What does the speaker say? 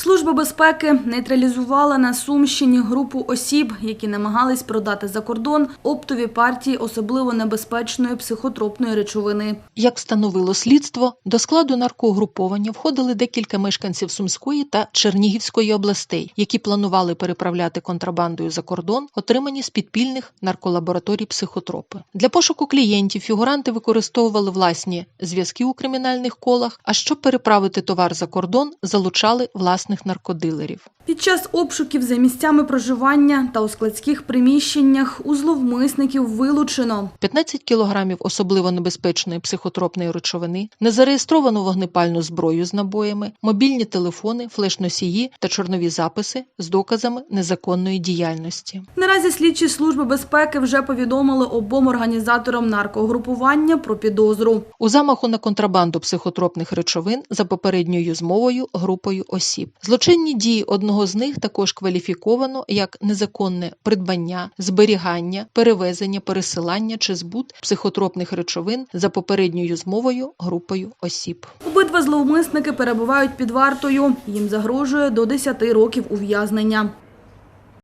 Служба безпеки нейтралізувала на Сумщині групу осіб, які намагались продати за кордон оптові партії особливо небезпечної психотропної речовини. Як встановило слідство, до складу наркогруповання входили декілька мешканців Сумської та Чернігівської областей, які планували переправляти контрабандою за кордон, отримані з підпільних нарколабораторій психотропи. Для пошуку клієнтів фігуранти використовували власні зв'язки у кримінальних колах, а щоб переправити товар за кордон, залучали власних наркодилерів. Під час обшуків за місцями проживання та у складських приміщеннях у зловмисників вилучено 15 кілограмів особливо небезпечної психотропної речовини, незареєстровану вогнепальну зброю з набоями, мобільні телефони, флеш-носії та чорнові записи з доказами незаконної діяльності. Наразі слідчі служби безпеки вже повідомили обом організаторам наркогрупування про підозру. У замаху на контрабанду психотропних речовин за попередньою змовою групою осіб. Злочинні дії одного з них також кваліфіковано як незаконне придбання, зберігання, перевезення, пересилання чи збут психотропних речовин за попередньою змовою групою осіб. Обидва зловмисники перебувають під вартою. Їм загрожує до 10 років ув'язнення.